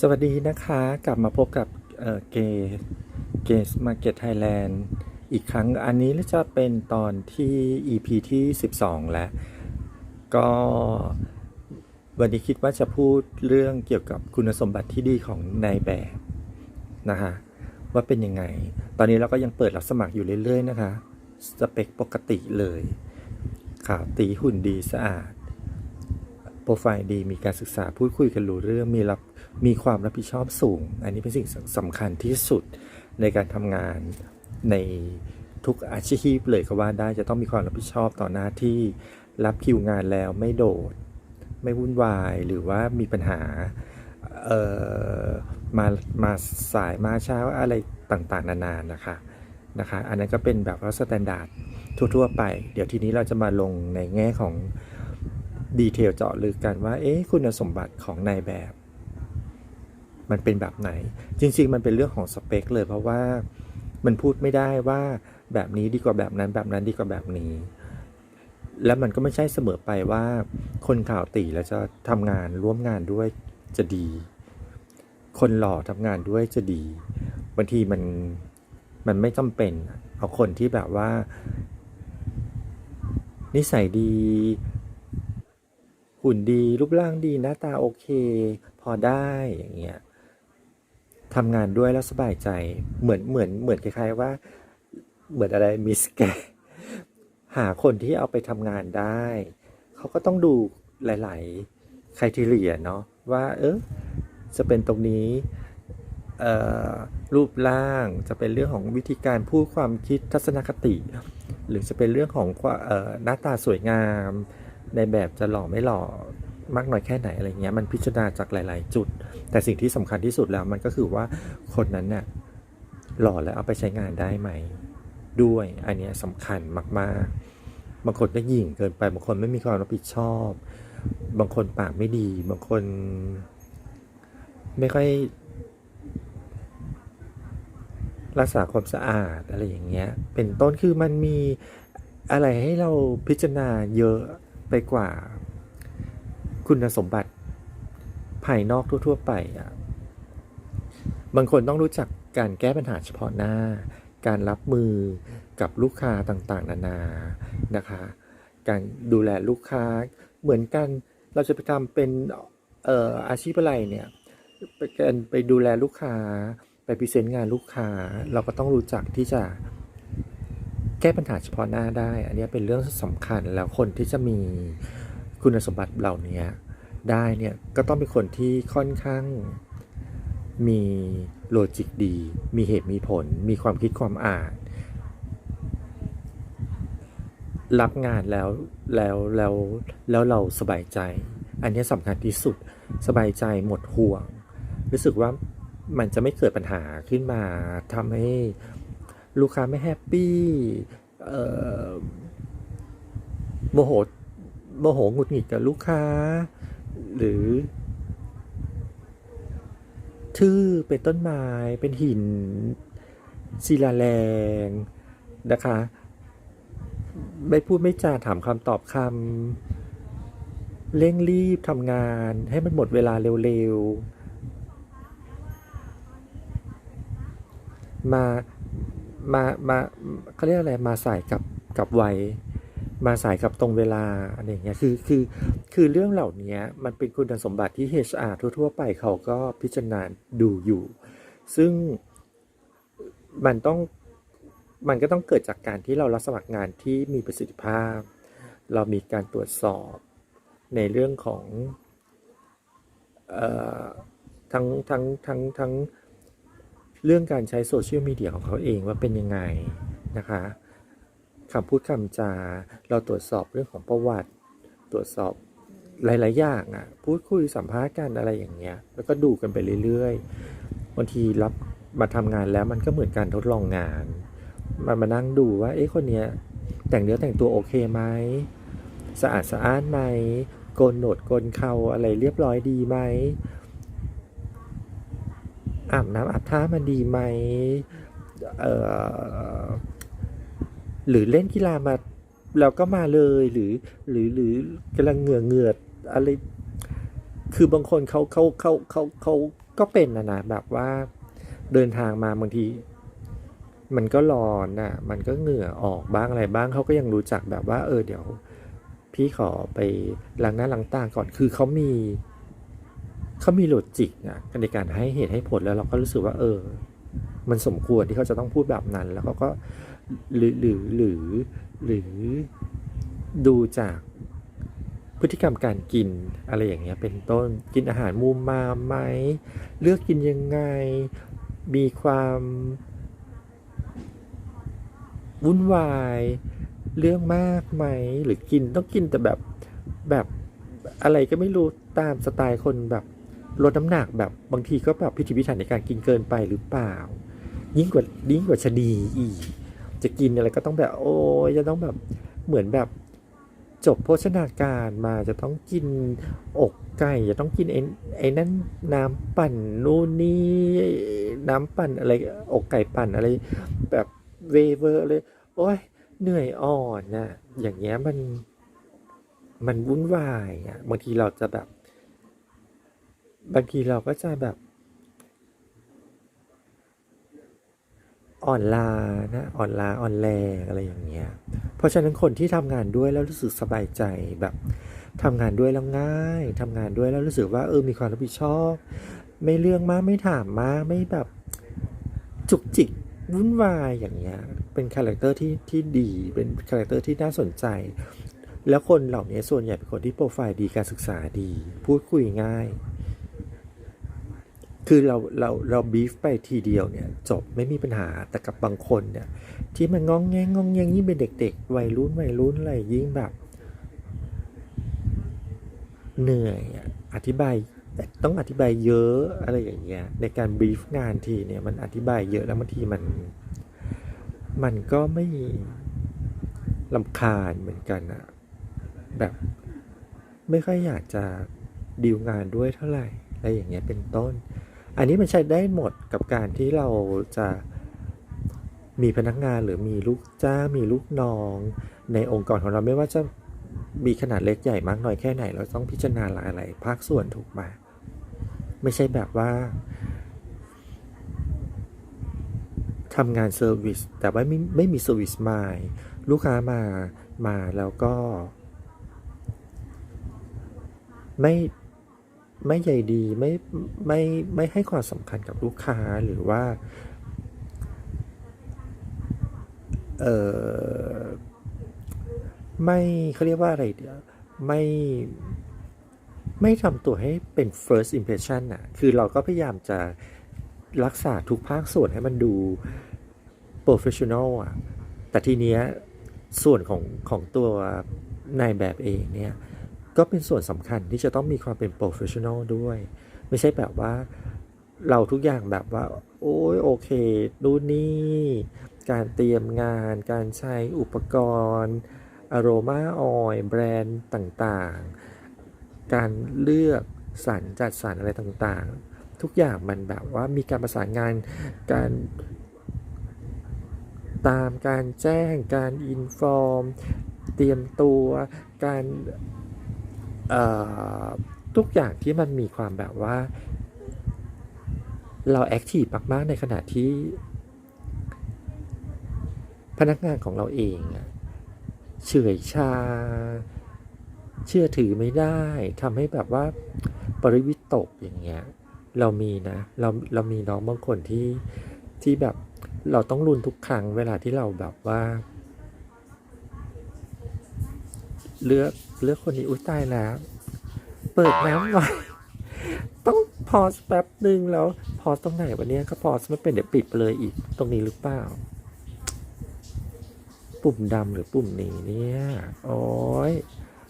สวัสดีนะคะกลับมาพบกับเอ่อเกเกสมาเก็ตไทยแลนด์อีกครั้งอันนี้จะเป็นตอนที่ EP ที่ 12 แล้ว ก็วันนี้คิดว่าจะพูดเรื่องเกี่ยวกับคุณสมบัติที่ดีของนายแบบนะฮะว่าเป็นยังไง ตอนนี้เราก็ยังเปิดรับสมัครอยู่เรื่อยๆนะคะสเปคปกติเลยขาวตีหุ่นดีสะอาด โปรไฟล์ดีมีการศึกษาพูดคุยกันรู้เรื่องมีรับ มีความรับผิดชอบสูง อันนี้เป็นสิ่งสำคัญที่สุดในการทำงานในทุกอาชีพเลยก็ว่าได้จะต้องมีความรับผิดชอบต่อหน้าที่รับคิวงานแล้วไม่โดด ไม่วุ่นวายหรือว่ามีปัญหาเอ่อมามาสายมาเช้าอะไรต่างๆ นานานะคะนะคะ อันนั้นก็เป็นแบบว่าสแตนดาร์ดทั่วๆ ไป เดี๋ยวทีนี้เราจะมาลงในแง่ของดีเทลเจาะลึกกันว่า เอ๊ะ คุณสมบัติของนายแบบ มันเป็นแบบไหน จริง ๆ มันเป็นเรื่องของสเปคเลยเพราะว่ามันพูดไม่ได้ว่าแบบนี้ดีกว่าแบบนั้นแบบนั้นดีกว่าแบบนี้ แล้วมันก็ไม่ใช่เสมอไปว่า คนข่าวตีแล้วจะทำงานร่วมงานด้วยจะดี คนหล่อทำงานด้วยจะดีบางทีมันมันไม่จำเป็นเอาคนที่แบบว่า นิสัยดี หุ่นดีรูปร่างดีหน้าตาโอเค พอได้อย่างเงี้ย ทำงานด้วยแล้วสบายใจ เหมือนเหมือนเหมือนคล้ายๆว่า เหมือนอะไรมิสแกหาคนที่เอาไปทำงานได้ เขาก็ต้องดูหลายๆใคุณทีเรียเนาะว่า เออจะเป็นตรงนี้เออรูปร่างจะเป็นเรื่องของวิธีการพูดความคิดทัศนคติ หรือจะเป็นเรื่องของออหน้าตาสวยงาม ในแบบจะหล่อไม่หล่อ มากน้อยแค่ไหนอะไรเงี้ยมันพิจารณาจากหลาย ๆ จุด แต่สิ่งที่สำคัญที่สุดแล้วมันก็คือว่าคนนั้นเนี่ยหล่อแล้วเอาไปใช้งานได้ไหม ด้วยอันเนี้ยสำคัญมาก ๆ บางคนก็หยิ่งเกินไป บางคนไม่มีความรับผิดชอบ บางคนปากไม่ดี บางคน ไม่ค่อยรักษาความสะอาดอะไรอย่างเงี้ย เป็นต้นคือมันมีอะไรให้เราพิจารณาเยอะไปกว่า คุณสมบัติภายนอกทั่ว ๆ ไปอะบางคนต้องรู้จักการแก้ปัญหาเฉพาะหน้า การรับมือกับลูกค้าต่างๆ นานานะคะ การดูแลลูกค้าเหมือนกันเราจะไปทำเป็นเอ่ออาชีพอะไรเนี่ยไปการไปดูแลลูกค้าไปพรีเซนต์งานลูกค้า เราก็ต้องรู้จักที่จะแก้ปัญหาเฉพาะหน้าได้ อันนี้เป็นเรื่องสำคัญแล้วคนที่จะมี คุณสมบัติเหล่านี้ได้เนี่ยก็ต้องเป็นคนที่ค่อนข้างมีโลจิกดี มีเหตุมีผล มีความคิดความอ่าน รับงานแล้วแล้วแล้วแล้วเราสบายใจ อันนี้สำคัญที่สุดสบายใจหมดห่วง รู้สึกว่ามันจะไม่เกิดปัญหาขึ้นมาทำให้ลูกค้าไม่แฮปปี้โมโห โมโหหงุดหงิดกับลูกค้า หรือทื่อเป็นต้นไม้เป็นหินศิลาแรงนะคะ ไม่พูดไม่จาถามคำตอบคำเร่งรีบทำงานให้มันหมดเวลาเร็วๆ มา มา มาเขาเรียกอะไรมาใสายกับกับไว มาสายกับตรงเวลาอะไรอย่างเงี้ยคือคือคือเรื่องเหล่านี้มันเป็นคุณสมบัติที่ HR ทั่ว ๆ ไปเขาก็พิจารณาดูอยู่ ซึ่งมันต้องมันก็ต้องเกิดจากการที่เรารับสมัครงานที่มีประสิทธิภาพ เรามีการตรวจสอบในเรื่องของเอ่อทั้งทั้งทั้งทั้งเรื่องการใช้โซเชียลมีเดียของเขาเองว่าเป็นยังไงนะคะ คำพูดคำจา เราตรวจสอบเรื่องของประวัติ ตรวจสอบหลาย ๆ อย่างอะ พูดคุยสัมภาษณ์กันอะไรอย่างเงี้ย แล้วก็ดูกันไปเรื่อยๆบางทีรับมาทำงานแล้วมันก็เหมือนการทดลองงานมามานั่งดูว่า เอ๊ะคนเนี้ยแต่งเนื้อแต่งตัวโอเคไหมสะอาดสะอ้านไหมโกนหนวดโกนเขาอะไรเรียบร้อยดีไหมอาบน้ำอาบท่ามันดีไหมเอ่อ หรือเล่นกีฬามาแล้วก็มาเลยหรือหรือหรือกำลังเหงื่อเหงื่ออะไร คือบางคนเขาเขาเขาเขาเขาก็เป็นนะนะแบบว่าเดินทางมาบางที มันก็ร้อนน่ะ มันก็เหงื่อออกบ้างอะไรบ้างเขาก็ยังรู้จักแบบว่า เออเดี๋ยว พี่ขอไปล้างหน้าล้างตาก่อนคือเขามีเขามีโลจิกนะในการให้เหตุให้ผลแล้วเราก็รู้สึกว่า เออ มันสมควรที่เขาจะต้องพูดแบบนั้น แล้วเขาก็ หรือหรือหรือหรือดูจากพฤติกรรมการกินอะไรอย่างเงี้ยเป็นต้นกินอาหารมุมมาไหม เลือกกินยังไง มีความวุ่นวาย เรื่องมากไหม หรือกินต้องกินแต่แบบแบบอะไรก็ไม่รู้ตามสไตล์คนแบบลดน้ำหนักแบบบางทีก็แบบพิถีพิถันในการกินเกินไปหรือเปล่า ยิ่งกว่ายิ่งกว่าชะนีอีก จะกินอะไรก็ต้องแบบโอ้ยจะต้องแบบเหมือนแบบจบโภชนาการมาจะต้องกินอกไก่จะต้องกินไอ้ไอ้นั่นน้ำปั่นนู่นนี่น้ำปั่นอะไรอกไก่ปั่นอะไร แบบเวเวอร์เลยโอ้ยเหนื่อยอ่อนนะอย่างเงี้ยมันมันวุ่นวายอะบางทีเราจะแบบ บางทีเราก็จะแบบ อ่อนลานะอ่อนลาอ่อนแรงอะไรอย่างเงี้ย เพราะฉะนั้นคนที่ทำงานด้วยแล้วรู้สึกสบายใจแบบทำงานด้วยแล้วง่ายทำงานด้วยแล้วรู้สึกว่าเออมีความรับผิดชอบ ไม่เรื่องมากไม่ถามมากไม่แบบจุกจิกวุ่นวายอย่างเงี้ย เป็นคาแรคเตอร์ที่ที่ดีเป็นคาแรคเตอร์ที่น่าสนใจ แล้วคนเหล่านี้ส่วนใหญ่เป็นคนที่โปรไฟล์ดีการศึกษาดี พูดคุยง่าย คือเราเราเราบีฟไปทีเดียวเนี่ยจบไม่มีปัญหาแต่กับบางคนเนี่ยที่มันงองแงงงองแงงยิ่งเป็นเด็ก ๆ วัยรุ่นวัยรุ่นอะไรยิ่งแบบ เหนื่อยอะอธิบายต้องอธิบายเยอะอะไรอย่างเงี้ยในการบีฟงานทีเนี่ยมันอธิบายเยอะแล้วบางทีมัน มันก็ไม่ลำคาญเหมือนกันอะแบบไม่ค่อยอยากจะดีลงานด้วยเท่าไหร่อะไรอย่างเงี้ยเป็นต้น อันนี้มันใช้ได้หมดกับการที่เราจะมีพนักงานหรือมีลูกจ้างมีลูกน้อง ในองค์กรของเราไม่ว่าจะมีขนาดเล็กใหญ่มากน้อยแค่ไหน เราต้องพิจารณาหลายๆภาคส่วนถูกไหมไม่ใช่แบบว่าทำงานเซอร์วิสแต่ว่าไม่ไม่มีเซอร์วิสมายลูกค้ามามาแล้วก็ ไม่ ไม่ใยดีไม่ไม่ไม่ให้ความสำคัญกับลูกค้าหรือว่าเออไม่เขาเรียกว่าอะไรเดี๋ยวไม่ไม่ทำตัวให้เป็น first impression น่ะ คือเราก็พยายามจะรักษาทุกภาคส่วนให้มันดู professional อะ แต่ทีเนี้ยส่วนของของตัวนายแบบเองเนี่ย ก็เป็นส่วนสำคัญที่จะต้องมีความเป็น professional ด้วย ไม่ใช่แบบว่าเราทุกอย่างแบบว่า โอ้ยโอเคดูนนี่ การเตรียมงาน การใช้อุปกรณ์อโรมาออยแบรนด์ต่างๆ การเลือกสรรจัดสรรอะไรต่างๆ ทุกอย่างมันแบบว่ามีการประสานงานการตามการแจ้งการอินฟอร์ม เตรียมตัวการ ทุกอย่างที่มันมีความแบบว่า เราแอคทีฟมากๆในขณะที่ พนักงานของเราเองเฉื่อยชา เชื่อถือไม่ได้ทำให้แบบว่าปริวิตกอย่างเงี้ย เรามีนะเราเรามีน้องบางคนที่ที่แบบเราต้องรุนทุกครั้งเวลาที่เราแบบว่า เลือก เลือกคนนี้อุ้ยตายแล้ว เปิดน้ำไว้ต้องพอสแป๊บหนึ่งแล้ว พอสตรงไหนวันนี้ก็พอสไม่เป็นเดี๋ยวปิดไปเลยอีกตรงนี้หรือเปล่า ปุ่มดำหรือปุ่มนี้เนี่ยโอ้ย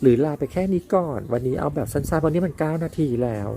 หรือลาไปแค่นี้ก่อน วันนี้เอาแบบสั้นๆวันนี้มันเก้านาทีแล้ว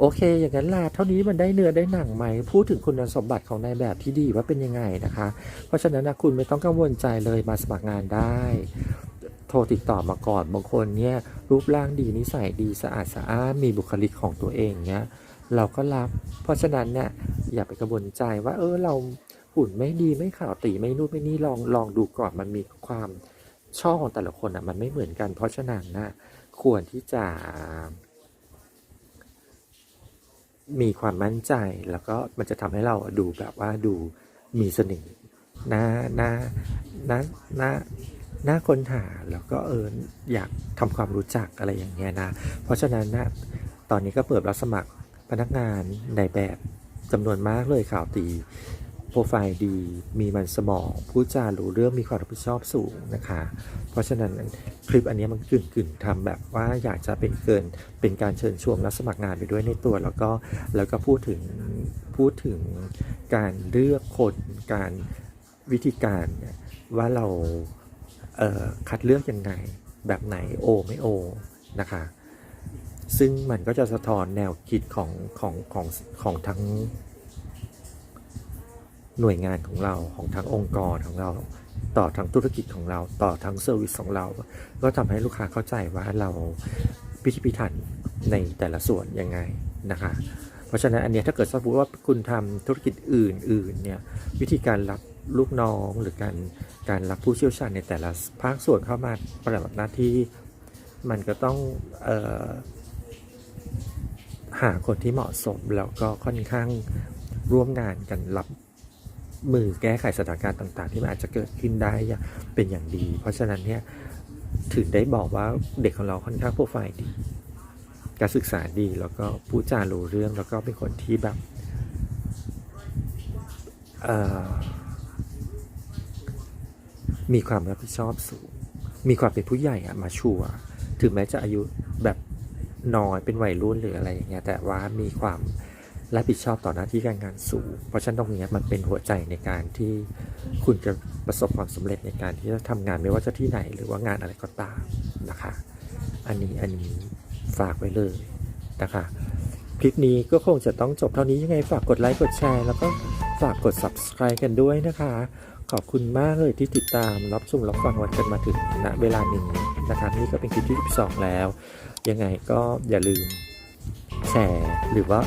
โอเค อย่างนั้นลาเท่านี้มันได้เนื้อได้หนังไหม พูดถึงคุณสมบัติของนายแบบที่ดีว่าเป็นยังไงนะคะ เพราะฉะนั้นนะคุณไม่ต้องกังวลใจเลยมาสมัครงานได้ โทรติดต่อมาก่อน บางคนเนี่ยรูปร่างดีนิสัยดีสะอาดสะอ้านมีบุคลิกของตัวเองเนี่ยเราก็รับ เพราะฉะนั้นเนี่ยอย่าไปกังวลใจว่าเออเราหุ่นไม่ดีไม่ขาวตีไม่นู่นไม่นี่ลองลองดูก่อนมันมีความชอบของแต่ละคนอะมันไม่เหมือนกัน เพราะฉะนั้นนะควรที่จะ มีความมั่นใจแล้วก็มันจะทำให้เราดูแบบว่าดูมีเสน่ห์น่าน่าน่าน่า น่าค้นหาแล้วก็เอออยากทำความรู้จักอะไรอย่างเงี้ยนะ เพราะฉะนั้นนะตอนนี้ก็เปิดรับสมัครพนักงานในแบบจำนวนมากเลยข่าวตีโปรไฟล์ดีมีมันสมองพูดจารู้เรื่องมีความรับผิดชอบสูงนะคะ เพราะฉะนั้นคลิปอันนี้มันกึ่งกึ่งทำแบบว่าอยากจะเป็นเกินเป็นการเชิญชวนรับสมัครงานไปด้วยในตัวแล้วก็แล้วก็พูดถึงพูดถึงการเลือกคนการวิธีการเนี่ยว่าเรา คัดเลือกยังไง แบบไหนโอไม่โอนะคะ ซึ่งมันก็จะสะท้อนแนวคิดของของของของทั้งหน่วยงานของเราของทั้งองค์กรของเราต่อทั้งธุรกิจของเราต่อทั้งเซอร์วิสของเรา ก็ทำให้ลูกค้าเข้าใจว่าเราพิถีพิถันในแต่ละส่วนยังไงนะคะ เพราะฉะนั้นอันเนี้ยถ้าเกิดสมมติว่าคุณทำธุรกิจอื่นๆเนี่ยวิธีการรับ ลูกน้องหรือการการรับผู้เชี่ยวชาญในแต่ละภาคส่วนเข้ามาปฏิบัติหน้าที่มันก็ต้องออหาคนที่เหมาะสมแล้วก็ค่อนข้างร่วมงานกันรับมือแก้ไขสถานการณ์ต่าง ๆ ที่มันอาจจะเกิดขึ้นได้เป็นอย่างดี เพราะฉะนั้นเนี่ยถึงได้บอกว่าเด็กของเราค่อนข้างโปรไฟล์ดี การศึกษาดีแล้วก็พูดจารู้เรื่องแล้วก็เป็นคนที่แบบเอ่อ มีความรับผิดชอบสูง มีความเป็นผู้ใหญ่อะมาชัวถึงแม้จะอายุแบบน้อยเป็นวัยรุ่นหรืออะไรอย่างเงี้ยแต่ว่ามีความรับผิดชอบต่อหน้าที่การงานสูง เพราะฉะนั้นตรงนี้มันเป็นหัวใจในการที่คุณจะประสบความสำเร็จในการที่จะทำงานไม่ว่าจะที่ไหนหรือว่างานอะไรก็ตามนะคะ อันนี้อันนี้ฝากไว้เลยนะคะ คลิปนี้ก็คงจะต้องจบเท่านี้ยังไงฝากกดไลค์กดแชร์ แล้วก็ฝากกด subscribe กันด้วยนะคะ ขอบคุณมากเลยที่ติดตามรับชมรับฟังวันกันมาถึงณเวลานี้นะคะนี่ก็เป็นคลิปที่12แล้ว ยังไงก็อย่าลืมแชร์หรือว่า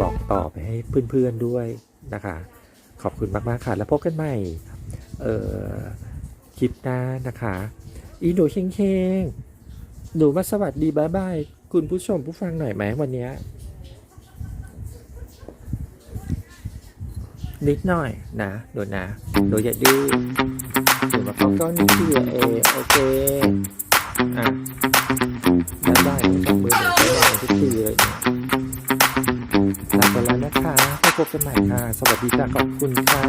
บอกต่อไปให้เพื่อนๆด้วยนะคะ ขอบคุณมากๆค่ะแล้วพบกันใหม่เอ่อคลิปหน้านะคะ อีหนูเฮงๆหนูมาสวัสดีบายบายคุณผู้ชมผู้ฟังหน่อยไหมวันนี้ นิดหน่อยนะหนูนะหนูอย่าดื้อหนูมาเข้าก้อนนิดเดียวเองโอเคอะบายบายหนูจับมือหนูไปนอนทุกทีเลยลาไปแล้วนะคะพบกันใหม่ค่ะ สวัสดีจ้าขอบคุณค่ะ